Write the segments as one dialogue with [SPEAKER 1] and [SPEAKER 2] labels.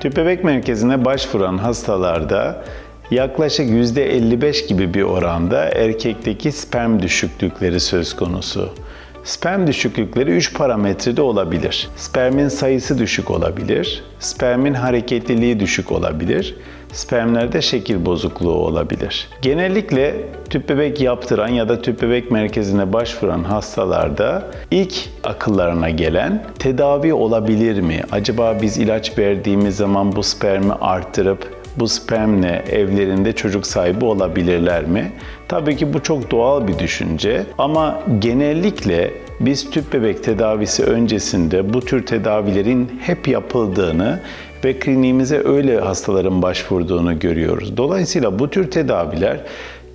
[SPEAKER 1] Tüp bebek merkezine başvuran hastalarda yaklaşık %55 gibi bir oranda erkekteki sperm düşüklükleri söz konusu. Sperm düşüklükleri 3 parametrede olabilir. Spermin sayısı düşük olabilir, spermin hareketliliği düşük olabilir, spermlerde şekil bozukluğu olabilir. Genellikle tüp bebek yaptıran ya da tüp bebek merkezine başvuran hastalarda ilk akıllarına gelen tedavi olabilir mi? Acaba biz ilaç verdiğimiz zaman bu spermi arttırıp bu spermle evlerinde çocuk sahibi olabilirler mi? Tabii ki bu çok doğal bir düşünce ama genellikle biz tüp bebek tedavisi öncesinde bu tür tedavilerin hep yapıldığını ve kliniğimize öyle hastaların başvurduğunu görüyoruz. Dolayısıyla bu tür tedaviler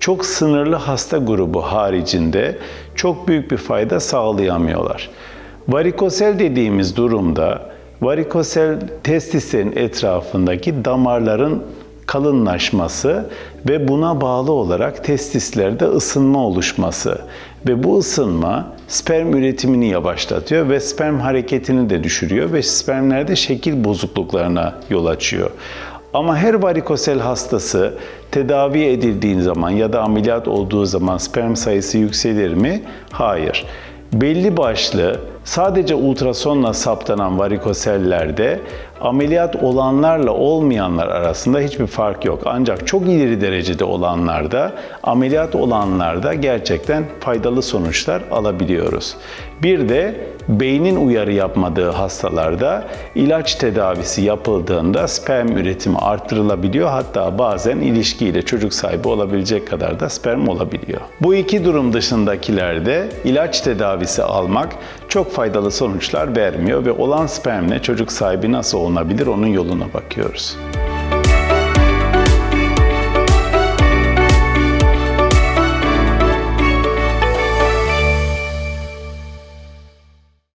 [SPEAKER 1] çok sınırlı hasta grubu haricinde çok büyük bir fayda sağlayamıyorlar. Varikosel dediğimiz durumda varikosel testislerin etrafındaki damarların kalınlaşması ve buna bağlı olarak testislerde ısınma oluşması ve bu ısınma sperm üretimini yavaşlatıyor ve sperm hareketini de düşürüyor ve spermlerde şekil bozukluklarına yol açıyor. Ama her varikosel hastası tedavi edildiği zaman ya da ameliyat olduğu zaman sperm sayısı yükselir mi? Hayır. Belli başlı sadece ultrasonla saptanan varikosellerde ameliyat olanlarla olmayanlar arasında hiçbir fark yok. Ancak çok ileri derecede olanlarda, ameliyat olanlarda gerçekten faydalı sonuçlar alabiliyoruz. Bir de beynin uyarı yapmadığı hastalarda ilaç tedavisi yapıldığında sperm üretimi arttırılabiliyor. Hatta bazen ilişkiyle çocuk sahibi olabilecek kadar da sperm olabiliyor. Bu iki durum dışındakilerde ilaç tedavisi almak çok faydalı sonuçlar vermiyor ve olan spermle çocuk sahibi nasıl olunabilir onun yoluna bakıyoruz.